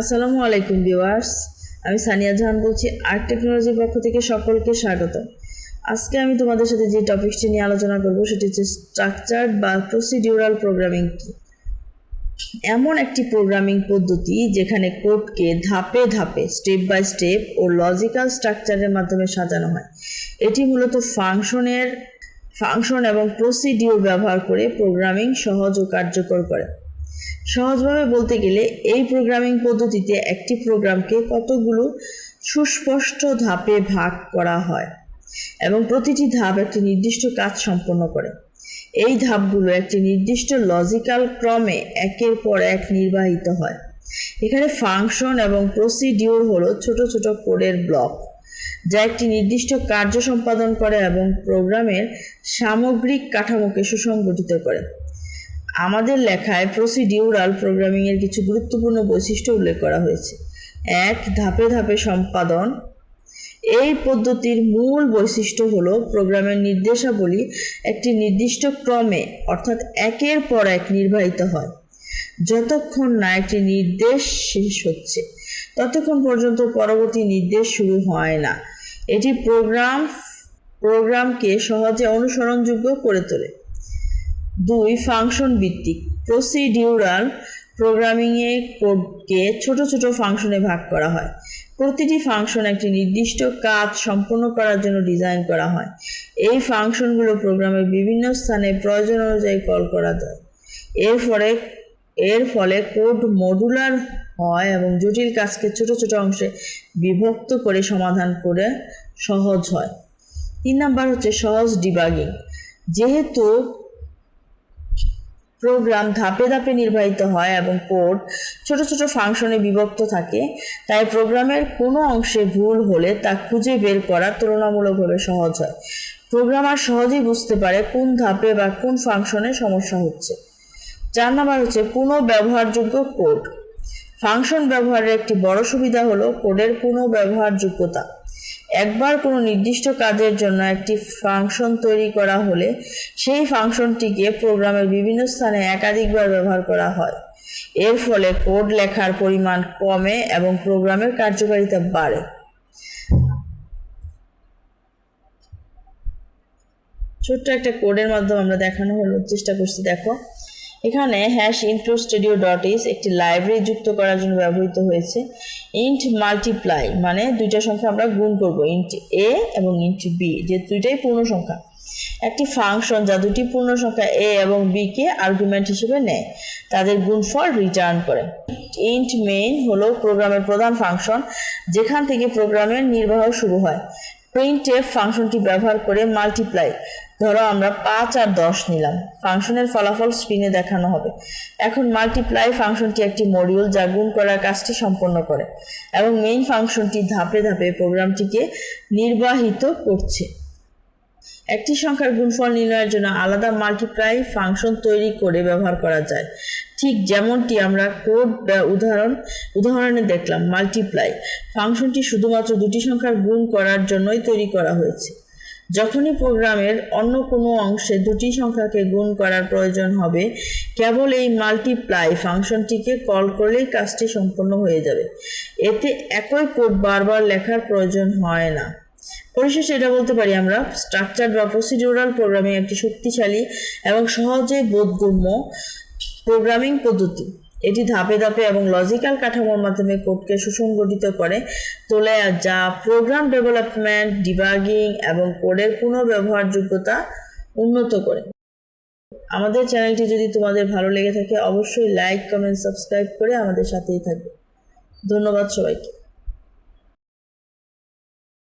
আসসালামু আলাইকুম ভিউয়ার্স, আমি সানিয়া জাহান বলছি আর্ট টেকনোলজির পক্ষ থেকে সকলকে স্বাগত। আজকে আমি তোমাদের সাথে যে টপিকটি নিয়ে আলোচনা করব সেটি হচ্ছে স্ট্রাকচার বা প্রসিডিউরাল প্রোগ্রামিং কি। এমন একটি প্রোগ্রামিং পদ্ধতি যেখানে কোডকে ধাপে ধাপে স্টেপ বাই স্টেপ ও লজিক্যাল স্ট্রাকচারের মাধ্যমে সাজানো হয়। এটি মূলত ফাংশনের, ফাংশন এবং প্রসিডিউর ব্যবহার করে প্রোগ্রামিং সহজ ও কার্যকর করে। সহজভাবে বলতে গেলে এই প্রোগ্রামিং পদ্ধতিতে একটি প্রোগ্রামকে কতগুলো সুস্পষ্ট ধাপে ভাগ করা হয় এবং প্রতিটি ধাপ একটি নির্দিষ্ট কাজ সম্পন্ন করে। এই ধাপগুলো একটি নির্দিষ্ট লজিক্যাল ক্রমে একের পর এক নির্বাহিত হয়। এখানে ফাংশন এবং প্রসিডিউর হলো ছোট ছোট কোডের ব্লক যা একটি নির্দিষ্ট কার্য সম্পাদন করে এবং প্রোগ্রামের সামগ্রিক কাঠামোকে সুসংগঠিত করে। আমাদের লেখায় প্রসিডিউরাল প্রোগ্রামিংয়ের কিছু গুরুত্বপূর্ণ বৈশিষ্ট্য উল্লেখ করা হয়েছে। এক, ধাপে ধাপে সম্পাদন। এই পদ্ধতির মূল বৈশিষ্ট্য হলো প্রোগ্রামের নির্দেশাবলী একটি নির্দিষ্ট ক্রমে, অর্থাৎ একের পর এক নির্বাহিত হয়। যতক্ষণ না একটি নির্দেশ শেষ হচ্ছে, ততক্ষণ পর্যন্ত পরবর্তী নির্দেশ শুরু হয় না। এটি প্রোগ্রাম প্রোগ্রামকে সহজে অনুসরণযোগ্য করে তোলে। দুই ফাংশন ভিত্তিক। প্রসিডিউরাল প্রোগ্রামিংয়ে কোডকে ছোট ছোট ফাংশনে ভাগ করা হয়। প্রতিটি ফাংশন একটি নির্দিষ্ট কাজ সম্পন্ন করার জন্য ডিজাইন করা হয়। এই ফাংশনগুলো প্রোগ্রামের বিভিন্ন স্থানে প্রয়োজন অনুযায়ী কল করা যায় এর ফলে এর ফলে কোড মডুলার হয় এবং জটিল কাজকে ছোট ছোট অংশে বিভক্ত করে সমাধান করে সহজ হয়। তিন নাম্বার হচ্ছে সহজ ডিবাগিং যেহেতু প্রোগ্রাম ধাপে ধাপে নির্বাহিত হয় এবং কোড ছোট ছোট ফাংশনে বিভক্ত থাকে। তাই প্রোগ্রামের কোনো অংশে ভুল হলে তা খুঁজে বের করা তুলনামূলকভাবে সহজ হয়। প্রোগ্রামার সহজেই বুঝতে পারে কোন ধাপে বা কোন ফাংশনে সমস্যা হচ্ছে। চার নাম্বার হচ্ছে পুনঃ ব্যবহারযোগ্য কোড ফাংশন ব্যবহারের একটি বড় সুবিধা হলো কোডের পুনঃ ব্যবহারযোগ্যতা একবার কোনো নির্দিষ্ট কাজের জন্য একটি ফাংশন তৈরি করা হলে সেই ফাংশনটিকে প্রোগ্রামের বিভিন্ন স্থানে একাধিকবার ব্যবহার করা হয়। এর ফলে কোড লেখার পরিমাণ কমে এবং প্রোগ্রামের কার্যকারিতা বাড়ে। ছোট্ট একটা কোডের মাধ্যমে আমরা দেখানো হলো, চেষ্টা করছি, দেখো। এখানে হ্যাশ ইন্ট্রো স্টুডিও ডট ইস একটি লাইব্রেরি যুক্ত করার জন্য ব্যবহৃত হয়েছে। ইন্ট মাল্টিপ্লাই মানে দুইটা সংখ্যা আমরা গুণ করব ইন্ট এ এবং ইন্ট বি যে দুইটাই পূর্ণ সংখ্যা। একটি ফাংশন যা দুটি পূর্ণ সংখ্যা এ এবং বি কে আর্গুমেন্ট হিসেবে নেয়, তাদের গুণফল রিটার্ন করে। ইন্ট মেইন হলো প্রোগ্রামের প্রধান ফাংশন যেখান থেকে প্রোগ্রামের নির্বাহ শুরু হয়। প্রিন্ট এফ ফাংশনটি ব্যবহার করে মাল্টিপ্লাই ধরো আমরা পাঁচ আর দশ নিলাম। ফাংশনের ফলাফল স্ক্রিনে দেখানো হবে। এখন মাল্টিপ্লাই ফাংশনটি একটি মডিউল যা গুণ করার কাজটি সম্পন্ন করে এবং মেইন ফাংশনটি ধাপে ধাপে প্রোগ্রামটিকে নির্বাহিত করছে। একটি সংখ্যার গুণফল নির্ণয়ের জন্য আলাদা মাল্টিপ্লাই ফাংশন তৈরি করে ব্যবহার করা যায়। ঠিক যেমনটি আমরা কোড বা উদাহরণ, উদাহরণে দেখলাম মাল্টিপ্লাই ফাংশনটি শুধুমাত্র দুটি সংখ্যার গুণ করার জন্যই তৈরি করা হয়েছে। যখনই প্রোগ্রামের অন্য কোনো অংশে দুটি সংখ্যাকে গুণ করার প্রয়োজন হবে, কেবল এই মাল্টিপ্লাই ফাংশনটিকে কল করলেই কাজটি সম্পন্ন হয়ে যাবে। এতে একই কোড বারবার লেখার প্রয়োজন হয় না। পরিশেষে এটা বলতে পারি আমরা স্ট্রাকচার বা প্রসিডিউরাল প্রোগ্রামিং একটি শক্তিশালী এবং সহজে বোধগম্য প্রোগ্রামিং পদ্ধতি। এটি ধাপে ধাপে এবং লজিক্যাল কাঠামোর মাধ্যমে কোডকে সুসংগঠিত করে, তোলে যা প্রোগ্রাম ডেভেলপমেন্ট ডিবাগিং এবং কোডের পুনর্ব্যবহারযোগ্যতা উন্নত করে। আমাদের চ্যানেলটি যদি তোমাদের ভালো লেগে থাকে, অবশ্যই লাইক কমেন্ট সাবস্ক্রাইব করে আমাদের সাথেই থাকবে। ধন্যবাদ সবাইকে।